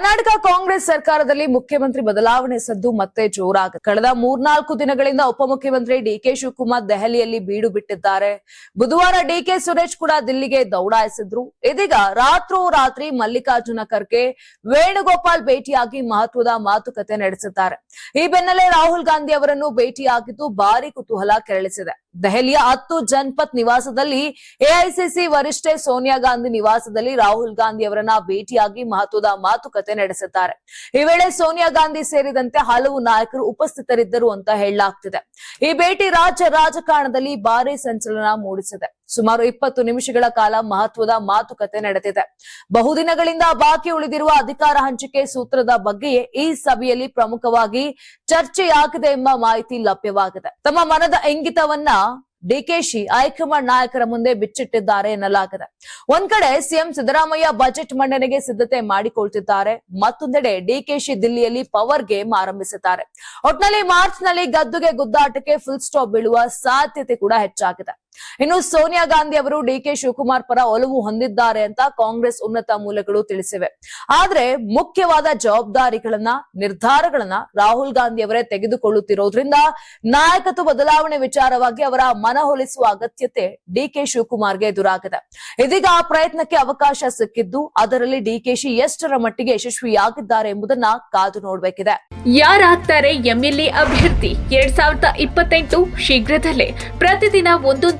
ಕರ್ನಾಟಕ ಕಾಂಗ್ರೆಸ್ ಸರ್ಕಾರದಲ್ಲಿ ಮುಖ್ಯಮಂತ್ರಿ ಬದಲಾವಣೆ ಸದ್ದು ಮತ್ತೆ ಜೋರಾಗ ಕಳೆದ ಮೂರ್ನಾಲ್ಕು ದಿನಗಳಿಂದ ಉಪಮುಖ್ಯಮಂತ್ರಿ ಡಿಕೆ ಶಿವಕುಮಾರ್ ದೆಹಲಿಯಲ್ಲಿ ಬೀಡು ಬಿಟ್ಟಿದ್ದಾರೆ. ಬುಧವಾರ ಡಿಕೆ ಸುರೇಶ್ ಕೂಡ ದಿಲ್ಲಿಗೆ ದೌಡಾಯಿಸಿದ್ರು. ಇದೀಗ ರಾತ್ರೋರಾತ್ರಿ ಮಲ್ಲಿಕಾರ್ಜುನ ಖರ್ಗೆ, ವೇಣುಗೋಪಾಲ್ ಭೇಟಿಯಾಗಿ ಮಹತ್ವದ ಮಾತುಕತೆ ನಡೆಸಿದ್ದಾರೆ. ಈ ಬೆನ್ನಲ್ಲೇ ರಾಹುಲ್ ಗಾಂಧಿ ಅವರನ್ನು ಭೇಟಿಯಾಗಿದ್ದು ಭಾರಿ ಕುತೂಹಲ ಕೆರಳಿಸಿದೆ. ದೆಹಲಿಯ ಹತ್ತು ಜನಪತ್ ನಿವಾಸದಲ್ಲಿ ಎಐಸಿಸಿ ವರಿಷ್ಠೆ ಸೋನಿಯಾ ಗಾಂಧಿ ನಿವಾಸದಲ್ಲಿ ರಾಹುಲ್ ಗಾಂಧಿ ಅವರನ್ನ ಭೇಟಿಯಾಗಿ ಮಹತ್ವದ ಮಾತುಕತೆ ನಡೆಸಿದ್ದಾರೆ ಈ ವೇಳೆ ಸೋನಿಯಾ ಗಾಂಧಿ ಸೇರಿದಂತೆ ಹಲವು ನಾಯಕರು ಉಪಸ್ಥಿತರಿದ್ದರು ಅಂತ ಹೇಳಲಾಗ್ತಿದೆ. ಈ ಭೇಟಿ ರಾಜ್ಯ ರಾಜಕಾರಣದಲ್ಲಿ ಭಾರಿ ಸಂಚಲನ ಮೂಡಿಸಿದೆ. ಸುಮಾರು ಇಪ್ಪತ್ತು ನಿಮಿಷಗಳ ಕಾಲ ಮಹತ್ವದ ಮಾತುಕತೆ ನಡೆದಿದೆ. ಬಹುದಿನಗಳಿಂದ ಬಾಕಿ ಉಳಿದಿರುವ ಅಧಿಕಾರ ಹಂಚಿಕೆ ಸೂತ್ರದ ಬಗ್ಗೆಯೇ ಈ ಸಭೆಯಲ್ಲಿ ಪ್ರಮುಖವಾಗಿ ಚರ್ಚೆಯಾಗಿದೆ ಎಂಬ ಮಾಹಿತಿ ಲಭ್ಯವಾಗಿದೆ. ತಮ್ಮ ಮನದ ಇಂಗಿತವನ್ನ ಡಿಕೆಶಿ ಹೈಕಮಾಂಡ್ ನಾಯಕರ ಮುಂದೆ ಬಿಚ್ಚಿಟ್ಟಿದ್ದಾರೆ ಎನ್ನಲಾಗಿದೆ. ಒಂದ್ ಕಡೆ ಸಿಎಂ ಸಿದ್ದರಾಮಯ್ಯ ಬಜೆಟ್ ಮಂಡನೆಗೆ ಸಿದ್ಧತೆ ಮಾಡಿಕೊಳ್ತಿದ್ದಾರೆ. ಮತ್ತೊಂದೆಡೆ ಡಿಕೆಶಿ ದಿಲ್ಲಿಯಲ್ಲಿ ಪವರ್ ಗೇಮ್ ಆರಂಭಿಸಿದ್ದಾರೆ. ಒಟ್ನಲ್ಲಿ ಮಾರ್ಚ್ನಲ್ಲಿ ಗದ್ದುಗೆ ಗುದ್ದಾಟಕ್ಕೆ ಫುಲ್ ಸ್ಟಾಪ್ ಬೀಳುವ ಸಾಧ್ಯತೆ ಕೂಡ ಹೆಚ್ಚಾಗಿದೆ. ಇನ್ನು ಸೋನಿಯಾ ಗಾಂಧಿ ಅವರು ಡಿಕೆ ಶಿವಕುಮಾರ್ ಪರ ಒಲವು ಹೊಂದಿದ್ದಾರೆ ಅಂತ ಕಾಂಗ್ರೆಸ್ ಉನ್ನತ ಮೂಲಗಳು ತಿಳಿಸಿವೆ. ಆದ್ರೆ ಮುಖ್ಯವಾದ ಜವಾಬ್ದಾರಿಗಳನ್ನ, ನಿರ್ಧಾರಗಳನ್ನ ರಾಹುಲ್ ಗಾಂಧಿ ಅವರೇ ತೆಗೆದುಕೊಳ್ಳುತ್ತಿರೋದ್ರಿಂದ ನಾಯಕತ್ವ ಬದಲಾವಣೆ ವಿಚಾರವಾಗಿ ಅವರ ಮನವೊಲಿಸುವ ಅಗತ್ಯತೆ ಡಿಕೆ ಶಿವಕುಮಾರ್ಗೆ ಎದುರಾಗಿದೆ. ಇದೀಗ ಆ ಪ್ರಯತ್ನಕ್ಕೆ ಅವಕಾಶ ಸಿಕ್ಕಿದ್ದು ಅದರಲ್ಲಿ ಡಿಕೆಶಿ ಎಷ್ಟರ ಮಟ್ಟಿಗೆ ಯಶಸ್ವಿಯಾಗಿದ್ದಾರೆ ಎಂಬುದನ್ನ ಕಾದು ನೋಡಬೇಕಿದೆ. ಯಾರಾಗ್ತಾರೆ ಎಂಎಲ್ಎ ಅಭ್ಯರ್ಥಿ ಎರಡ್ ಸಾವಿರದ ಇಪ್ಪತ್ತೆಂಟು ಶೀಘ್ರದಲ್ಲೇ ಪ್ರತಿದಿನ ಒಂದೊಂದು